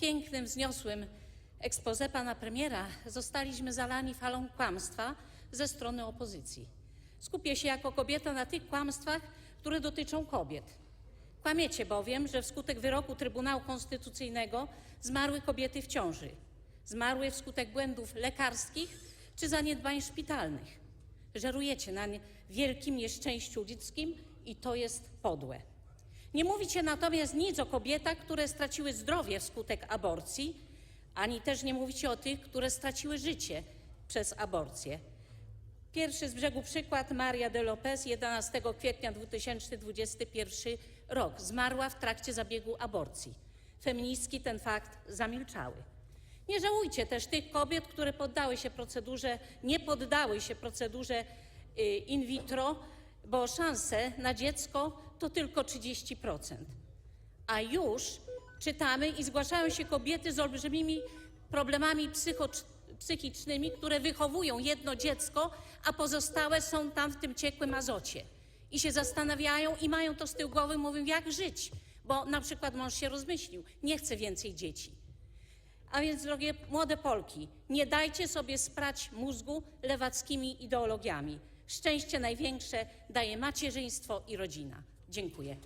pięknym, wzniosłym expose pana premiera zostaliśmy zalani falą kłamstwa ze strony opozycji. Skupię się jako kobieta na tych kłamstwach, które dotyczą kobiet. Kłamiecie bowiem, że wskutek wyroku Trybunału Konstytucyjnego zmarły kobiety w ciąży. Zmarły wskutek błędów lekarskich czy zaniedbań szpitalnych. Żerujecie na wielkim nieszczęściu ludzkim i to jest podłe. Nie mówicie natomiast nic o kobietach, które straciły zdrowie wskutek aborcji, ani też nie mówicie o tych, które straciły życie przez aborcję. Pierwszy z brzegu przykład Maria de Lopez 11 kwietnia 2021 rok. Zmarła w trakcie zabiegu aborcji. Feministki ten fakt zamilczały. Nie żałujcie też tych kobiet, które poddały się procedurze, nie poddały się procedurze y, in vitro, bo szanse na dziecko to tylko 30%. A już czytamy i zgłaszają się kobiety z olbrzymimi problemami psychicznymi, które wychowują jedno dziecko, a pozostałe są tam w tym ciekłym azocie. I się zastanawiają i mają to z tyłu głowy, mówią, jak żyć, bo na przykład mąż się rozmyślił, nie chce więcej dzieci. A więc, drogie młode Polki, nie dajcie sobie sprać mózgu lewackimi ideologiami. Szczęście największe daje macierzyństwo i rodzina. Dziękuję.